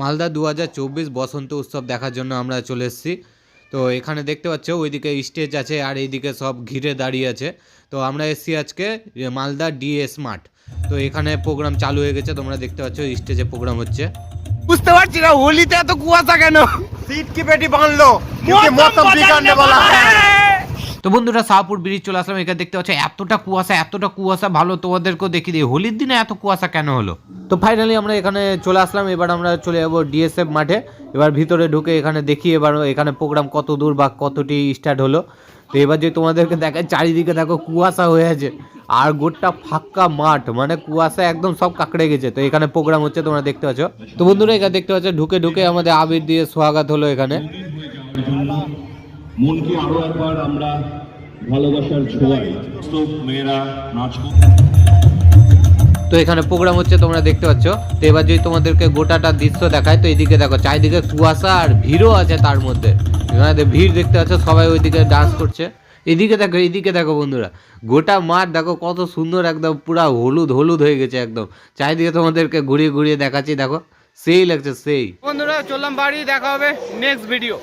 মালদা দু হাজার চব্বিশ বসন্ত উৎসব দেখার জন্য আমরা চলে এসেছি। তো এখানে দেখতে পাচ্ছ ওইদিকে স্টেজ আছে আর এইদিকে সব ঘিরে দাঁড়িয়ে আছে। তো আমরা এসছি আজকে মালদা ডিএস মাঠ। তো এখানে প্রোগ্রাম চালু হয়ে গেছে তোমরা দেখতে পাচ্ছ স্টেজে প্রোগ্রাম হচ্ছে। বুঝতে পারছি না হোলিতে এত কুয়াশা কেন? সিট কি পেটি বাঁধলো? তো বন্ধুরা শাহপুর ব্রিজ চলে আসলাম এখানে দেখতে পাচ্ছ এতটা কুয়াশা এতটা কুয়াশা ভালো তোমাদেরকেও দেখিয়ে দিই। হোলির দিনে এত কুয়াশা কেন হলো? তো ফাইনালি আমরা এখানে চলে আসলাম এবার আমরা চলে যাব ডিএসএফ মাঠে। এবার ভিতরে ঢুকে এখানে দেখি এবার এখানে প্রোগ্রাম কত দূর বা কতটি স্টার্ট হলো। তো এবার যে তোমাদেরকে দেখায় চারিদিকে দেখো কুয়াশা হয়ে আছে। আর গোটা ফাঁকা মাঠ মানে কুয়াশা একদম সব কাকড়ে গেছে। তো এখানে প্রোগ্রাম হচ্ছে তোমরা দেখতে পাচ্ছ। তো বন্ধুরা এখানে দেখতে পাচ্ছ ঢুকে ঢুকে আমাদের আবির দিয়ে স্বাগত হলো এখানে। মনকে আরও একবার আমরা ভালোবাসার ছোঁয়াই মেয়েরা নাচ তো এখানে প্রোগ্রাম হচ্ছে, তোমরা দেখতে পাচ্ছ। তো এবার যদি তোমাদেরকে গোটাটা দৃশ্য দেখায়, তো এইদিকে দেখো, চারিদিকে কুয়াশা আর ভিড়ও আছে তার মধ্যে। ভিড় দেখতে পাচ্ছ, সবাই ওইদিকে ডান্স করছে। এদিকে দেখো এদিকে দেখো বন্ধুরা, গোটা মাঠ দেখো কত সুন্দর একদম পুরা হলুদ হলুদ হয়ে গেছে একদম। চারিদিকে তোমাদেরকে ঘুরিয়ে ঘুরিয়ে দেখাচ্ছি, দেখো। সেই লাগছে, সেই। বন্ধুরা, চললাম বাড়ি, দেখা হবে নেক্সট ভিডিও